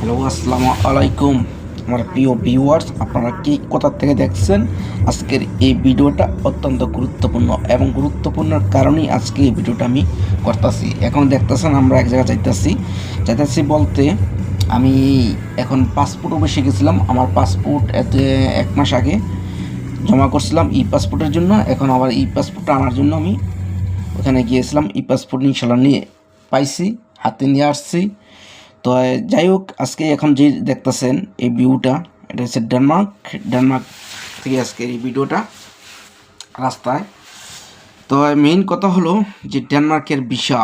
Hello আসসালামু আলাইকুম আমার প্রিয় ভিউয়ার্স আপনারা কি কোথা থেকে দেখছেন? আজকের এই ভিডিওটা অত্যন্ত গুরুত্বপূর্ণ এবং গুরুত্বপূর্ণের কারণেই আজকে এই ভিডিওটা আমি করতেছি। এখন দেখতেছেন আমরা এক জায়গায় যাইতেছি। যাইতেছি বলতে আমি এখন পাসপোর্ট অফিসে গেছিলাম। আমার পাসপোর্ট এতে এক মাস আগে জমা করছিলাম ই পাসপোর্টের জন্য। এখন আবার ই পাসপোর্টটা আনার জন্য আমি ওখানে গিয়েছিলাম। ই পাসপোর্ট ইনশাল্লাহ নিয়ে পাইছি, হাতে নিয়ে আসছি। তো যাই হোক আজকে এখন যে দেখতেছেন এই ভিউটা, এটা হচ্ছে ডেনমার্ক ডেনমার্ক থেকে আজকে এই ভিডিওটা রাস্তায়। তো মেইন কথা হলো যে ডেনমার্কের ভিসা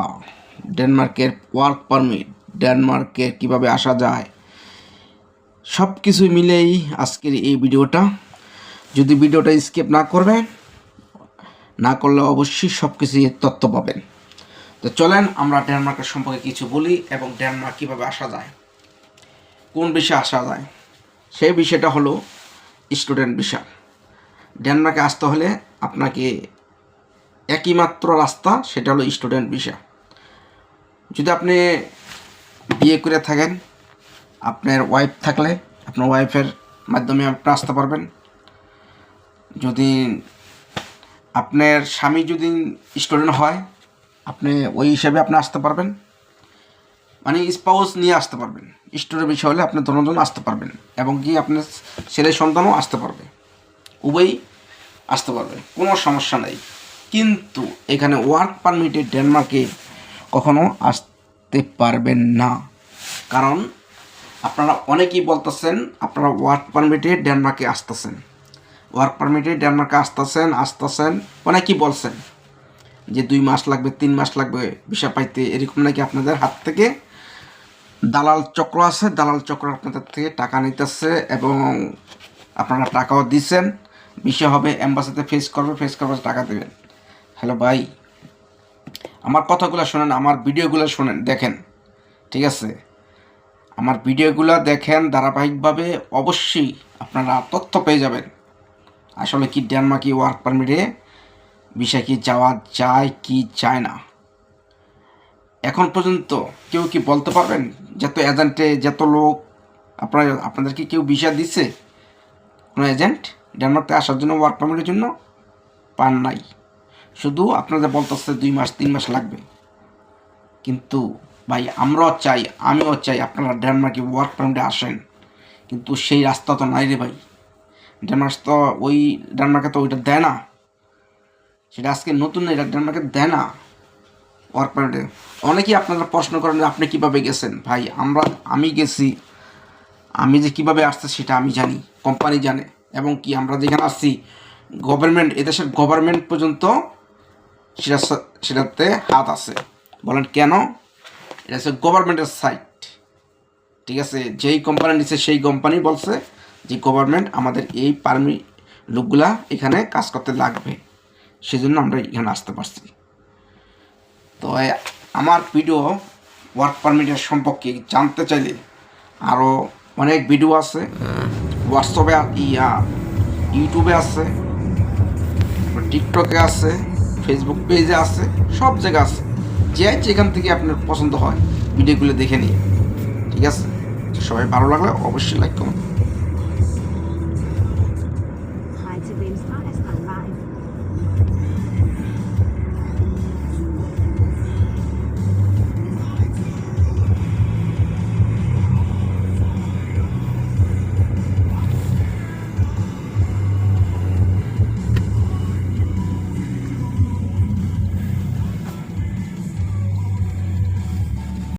ডেনমার্কের ওয়ার্ক পারমিট ডেনমার্কের কীভাবে আসা যায় সব কিছু মিলেই আজকের এই ভিডিওটা। যদি ভিডিওটা স্কিপ না করবেন, না করলে অবশ্যই সব কিছু তথ্য পাবেন। তো চলেন আমরা ডেনমার্কের সম্পর্কে কিছু বলি এবং ডেনমার্ক কীভাবে আসা যায়। কোন বিষয়ে আসা যায়? সেই বিষয়টা হলো স্টুডেন্ট ভিসা। ডেনমার্কে আসতে হলে আপনাকে একই মাত্র রাস্তা, সেটা হলো স্টুডেন্ট ভিসা। যদি আপনি বিয়ে করে থাকেন, আপনার ওয়াইফ থাকলে আপনার ওয়াইফের মাধ্যমে আপনি আসতে পারবেন। যদি আপনার স্বামী যদি স্টুডেন্ট হয় আপনি ওই হিসাবে আপনি আসতে পারবেন। মানে স্পাউস নিয়ে আসতে পারবেন। স্টোরের বিষয় হলে আপনি দুজন আসতে পারবেন এবং কি আপনার ছেলে সন্তানও আসতে পারবে। উভয়ই আসতে পারবে, কোনো সমস্যা নেই। কিন্তু এখানে ওয়ার্ক পারমিটে ডেনমার্কে কখনো আসতে পারবেন না। কারণ আপনারা অনেকেই বলতেছেন, আপনারা ওয়ার্ক পারমিটে ডেনমার্কে আসতেছেন। ওয়ার্ক পারমিটে ডেনমার্কে আসতেছেন আসতেছেন, অনেকেই বলছেন। যে দুই মাস লাগবে, তিন মাস লাগবে ভিসা পাইতে, এরকম নাকি আপনাদের হাত থেকে দালাল চক্র আছে, দালাল চক্র আপনাদের থেকে টাকা নিতেছে এবং আপনারা টাকাও দিচ্ছেন বিষয় হবে অ্যাম্বাসিতে ফেস করবে ফেস করবে টাকা দেবেন। হ্যালো ভাই, আমার কথাগুলো শোনেন, আমার ভিডিওগুলো শোনেন, দেখেন, ঠিক আছে? আমার ভিডিওগুলো দেখেন ধারাবাহিকভাবে, অবশ্যই আপনারা তথ্য পেয়ে যাবেন। আসলে কি ডেনমার্কি ওয়ার্ক পারমিটে বিষয় কি যাওয়া যায় কি যায় না। এখন পর্যন্ত কেউ কি বলতে পারবেন যত এজেন্টে যত লোক আপনার, আপনাদেরকে কেউ ভিসা দিচ্ছে কোনো এজেন্ট ডেনমার্কে আসার জন্য ওয়ার্ক পারমিটের জন্য? পান নাই। শুধু আপনাদের বলতেছে দুই মাস, তিন মাস লাগবে। কিন্তু ভাই, আমরাও চাই, আমিও চাই আপনারা ডেনমার্কে ওয়ার্ক পারমিটে আসেন। কিন্তু সেই রাস্তা তো নাই রে ভাই। ডেনমার্ক তো ওই ডেনমার্কে তো ওইটা দেয় না। সেটা আজকে নতুন এটা ডেনমার্কে দেয় না ওয়ার্ক পারমিটে অনেকেই আপনারা প্রশ্ন করেন, আপনি কীভাবে গেছেন? ভাই, আমরা, আমি গেছি। আমি যে কীভাবে আসছে সেটা আমি জানি কোম্পানি জানে। এবং কি আমরা যেখানে আসছি গভর্নমেন্ট এদেশের গভর্নমেন্ট পর্যন্ত সেটা সেটাতে হাত আছে। বলেন কেন? এটা হচ্ছে গভর্নমেন্টের সাইট ঠিক আছে? যেই কোম্পানি নিচ্ছে সেই কোম্পানি বলছে যে গভর্নমেন্ট আমাদের এই পারমি লোকগুলা এখানে কাজ করতে লাগবে। সেজন্য আমরা এখানে আসতে পারছি। তো আমার ভিডিও ওয়ার্ক পারমিটের সম্পর্কে জানতে চাইলে আরও অনেক ভিডিও আছে। হোয়াটসঅ্যাপে ইয়া ইউটিউবে আছে টিকটকে আছে ফেসবুক পেজে আছে, সব জায়গায় আছে। যে যেখান থেকে আপনার পছন্দ হয় ভিডিওগুলো দেখে নিয়ে ঠিক আছে? সবাই ভালো লাগলে অবশ্যই লাইক করুন